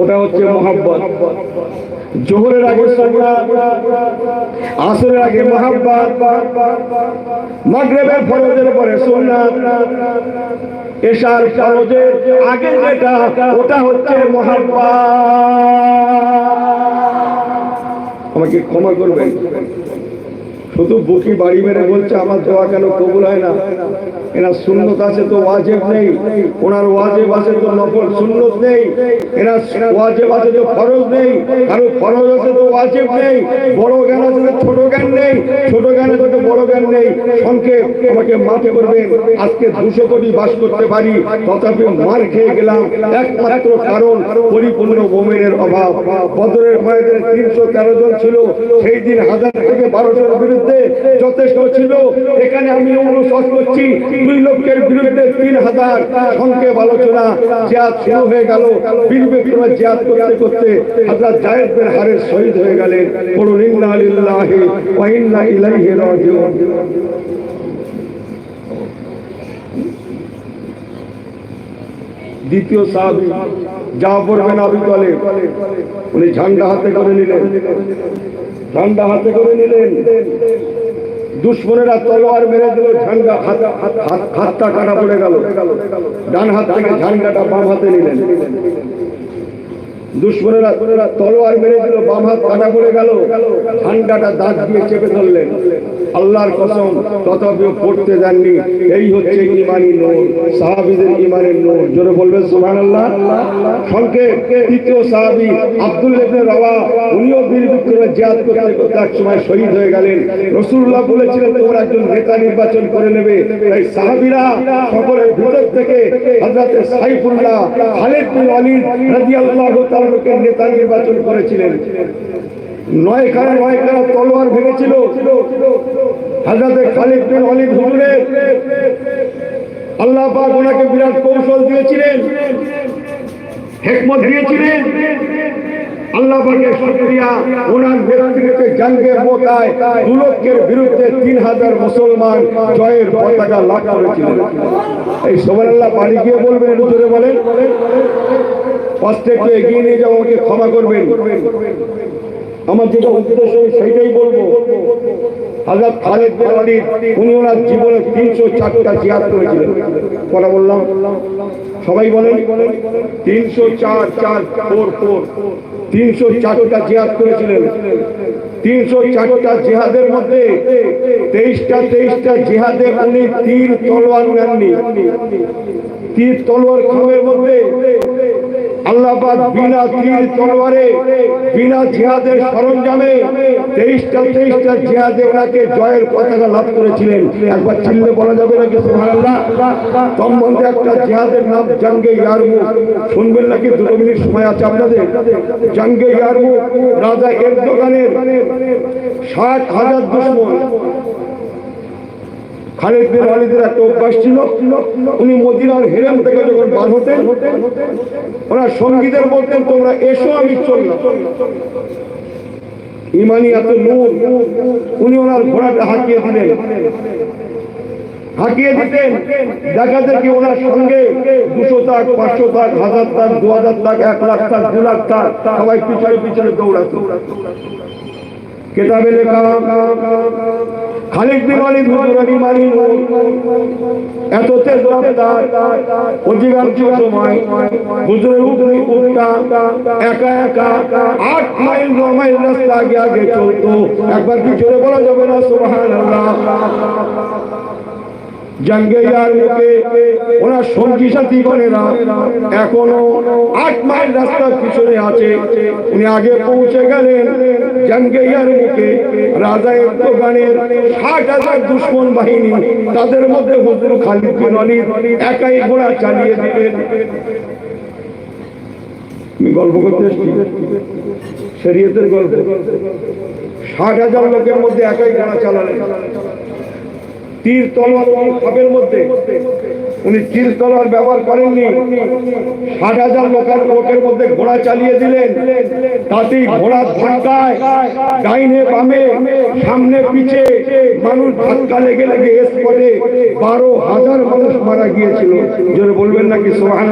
ওটা হচ্ছে মোহাব্বত। জোহরের আগে আসরের আগে মোহাব্বত। মাগরিবের ফরজের পরে সুন্নাত। এশার ফরজের আগে যেটা ওটা হচ্ছে মোহাব্বত। আমাকে ক্ষমা করবেন। শুধু বুকি বাড়ি মেরে বলছে আমার দোয়া কেন কবুল হয় না? এনার সুন্নত আছে তো ওয়াজেব নেই। ওনার ওয়াজেব আছে তো নফল সুন্নত নেই। এনার ওয়াজেব আছে তো ফরজ নেই। কারও ফরজ আছে তো ওয়াজেব নেই। বড় জ্ঞান আছে তো ছোট জ্ঞান নেই। ছোট জ্ঞান আছে তো বড় জ্ঞান নেই। সংক্ষেপ আমাকে মাফ করবেন। আজকে দুশো কোটি বাস করতে পারি। তথাপি মার খেয়ে গেলাম। একমাত্র কারণ পরিপূর্ণ মোমেনের অভাব। বদরের মায়েদের তিনশো তেরো জন ছিল। সেই দিন হাজার থেকে বারোশোর বিরুদ্ধে যথেষ্ট ছিল। এখানে আমি অনুশোচ করছি। দুই লক্ষের বিরুদ্ধে তিন হাজার সংক্ষেপ আলোচনা জিয়াদ শুরু হয়ে গেল। বীর বিক্রমে জিয়াদ করতে করতে হাজার জায়েদ বিন শহীদ হয়ে গেলেন। বলুন ইন্না লিল্লাহি ইলাইহি রাজিউন। দ্বিতীয় সাহাবী জাফর বিন আবি তালেব উনি ঝান্ডা হাতে করে নিলেন। ঝান্ডা হাতে করে নিলেন। দুশ্মনেরা তলোয়ার মেরে দিল ঝান্ডা হাত হাত- হাত- হাতটা কাটা পড়ে গেল। ডান হাত থেকে ঝান্ডাটা বাম হাতে নিলেন। দুশ্মনেরা তলোয়ার মেরে দিল, বাম হাত কাটা পড়ে গেল। ঝান্ডাটা দাঁত দিয়ে চেপে ধরলেন। আল্লাহর কসম, তথাপিও পড়তে যাননি। এই হচ্ছে ইমানি নূর, সাহাবীদের ইমানের নূর। জোরে বলবেন, সুবহানাল্লাহ। সংক্ষেপ, তৃতীয় সাহাবী আব্দুল ইবনে রাওয়া উনিও বীর বিক্রমে জিহাদ করতে করতে এক সময় শহীদ হয়ে গেলেন। রাসূলুল্লাহ বলেছিলেন, তোমরা একজন নেতা নির্বাচন করে নেবে। তাই সাহাবীরা সকলের ভিতর থেকে হযরত সাইফুল্লাহ খালিদ বিন ওয়ালিদ রাদিয়াল্লাহু তাআলাকে নেতা নির্বাচন করেছিলেন। নয় খানা নয় খানা তলোয়ার ভেঙেছিল? হাজরতে খালিদ বিন ওয়ালিদ হুজুরের আল্লাহ পাক ওনাকে বিরাট কৌশল দিয়েছিলেন, হেকমত দিয়েছিলেন। আল্লাহ পাকের শুকরিয়া ওনার ব্যক্তিগত জঙ্গে মোকায় দু লক্ষের বিরুদ্ধে তিন হাজার মুসলমান জয়ের পতাকা লাভ করেছিলেন। এই সবার আল্লাহ বাড়ি গিয়ে বলবেন বলেন। কষ্টে একটু এগিয়ে নিয়ে যাও, আমাকে ক্ষমা করবেন। আমার যেটা উদ্দেশ্য, সেইটাই বলব। হাজার খালেদ বিন উনি ওনার জীবনে তিনশো চারটা জিয়াদ করেছিলেন। কথা বললাম। সবাই বলেন, তিনশো চার চার, ফোর ফোর। তিনশো চারটা জিহাদ করেছিলেন। তিনশো চারটা জিহাদের মধ্যে তেইশটা তেইশটা জিহাদে উনি তীর তলোয়ার নেননি। তীর তলোয়ার খামের মধ্যে আল্লাহ বিনা তীর তলোয়ারে, বিনা জিহাদের সরঞ্জামে তেইশটা তেইশটা জিহাদে ওনাকে জয়ের পতাকা লাভ করেছিলেন। একবার চিল্লে বলা যাবে নাকি? সম্বন্ধে একটা জিহাদের নাম জঙ্গে ইয়ারমুক শুনবেন নাকি? দুটো মিনিট সময় আছে আপনাদের। জঙ্গে ইয়ারমুক রাজা এরদোগানের ষাট হাজার দুশ্মন। খালিদ বিন ওয়ালিদের একটা অভ্যাস ছিল। উনি মদিনার হেরেম থেকে বার হতেন, ওনার সঙ্গীদের বলতেন তোমরা এসো, আমি চললাম। ইমানি এত নূর উনি ওনার ঘোড়াটা হাঁকিয়ে দিলেন। হাঁকিয়ে দিতেন, দেখা দেখি ওনার সঙ্গে দুশো তাক, পাঁচশো তাক, হাজার তাক, দু হাজার তাক, এক লাখ তাক, দু লাখ তাক, সবাই পিছনে পিছনে দৌড়াতো। কেতাবে লেখা খালিদ বিমানি ওয়ালিদ মারি এত তেজ রফতার অধিকাংশ সময় হুজুরের উপরে উঠটা একা একা আট মাইল, ন মাইল রাস্তা আগে আগে চলতো। একবার পিছনে বলা যাবে না? সুবহানাল্লাহ। জঙ্গে ইয়ার মুখে ওনার সঙ্গী সাথী এখনও আট মাইল রাস্তার পিছনে আছে। উনি আগে পৌঁছে গেলেন রাজা বাহিনী, তাদের মধ্যে হুজুর ওয়ালিদ একাই ঘোড়া চালিয়ে দিলেন। গল্প করতে শরীয়তের গল্প। ষাট হাজার লোকের মধ্যে একাই ঘোড়া চালালেন। তীর তলোয়ার এবং খাপের মধ্যে। উনি তীর তলোয়ার ব্যবহার করেননি। ষাট হাজার লোকের লোকের মধ্যে ঘোড়া চালিয়ে দিলেন। তাতেই ঘোড়ার ধাক্কায়, ডাইনে বামে, সামনে পিছে মানুষ ধাক্কা লেগে লেগে স্পটে বারো হাজার মানুষ মারা গিয়েছিল। জোরে বলবেন নাকি সোহান